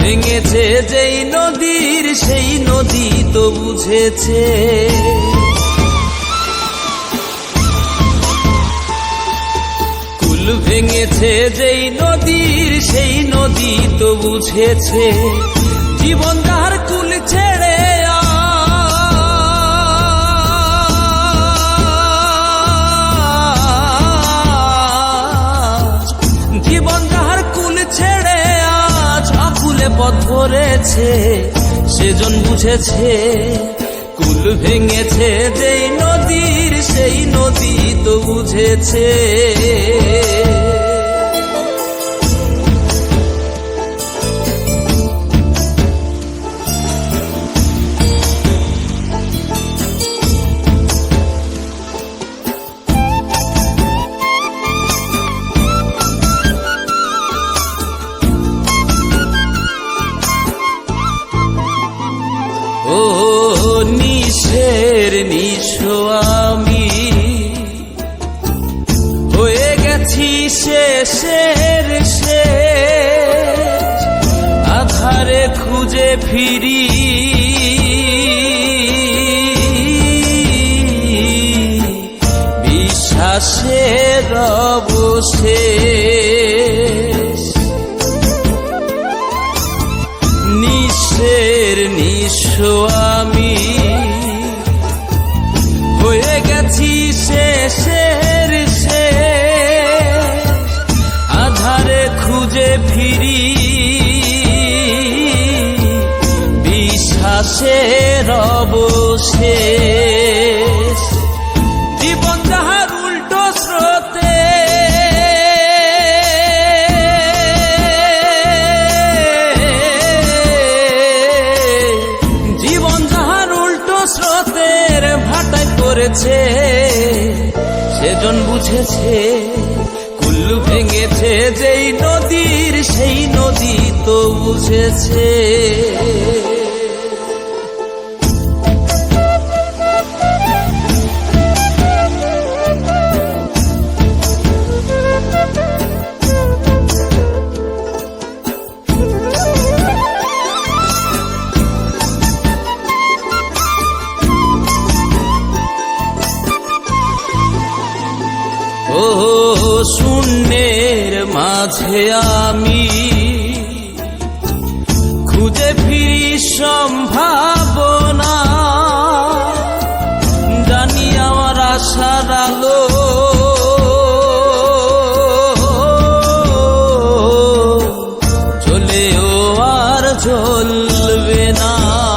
ভেঙেছে, যেই নদীর, সেই নদী তো বুঝেছে। ভেঙেছে, যেই নদীর, সেই নদী তো বুঝেছে। জীবন তার কুল ছেড়ে জীবন যাহার কুল ছেড়ে পথ ধরেছে সেজন বুঝেছে কুল ভেঙেছে যেই নদীর সেই নদী তো বুঝেছে। নিশো আমি। হয়ে গেছি শেষের শেষ। আধারে খুঁজে ফিরি। বিশ্বাসের অবশেষ। বিশ্বাসের অবশেষ। জীবন যাহার উল্টো স্রোতে। জীবন যাহার উল্টো স্রোতের ভাটায় পড়েছে, সেজন বুঝেছে, কুল্লু ভেঙেছে, যেই নদীর সেই নদী তো বুঝেছে। মাঝে আমি খুঁজে ফিরি সম্ভাবনা। জানি আমার আশার আলো। চলেও আর জ্বলবে না।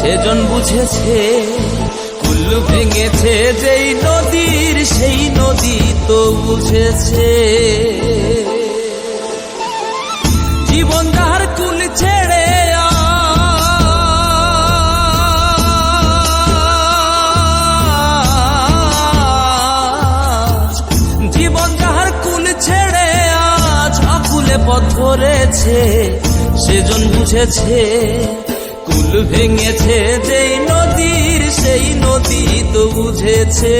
সেজন বুঝেছে, কুল্লু ভেঙেছে, যেই নদীর সেই নদী তো বুঝেছে। জীবন যাহার কুল ছেড়ে জীবন কুল ছেড়ে আজ পথ সেজন বুঝেছে কুল ভেঙেছে যেই নদীর সেই নদী তো বুঝেছে।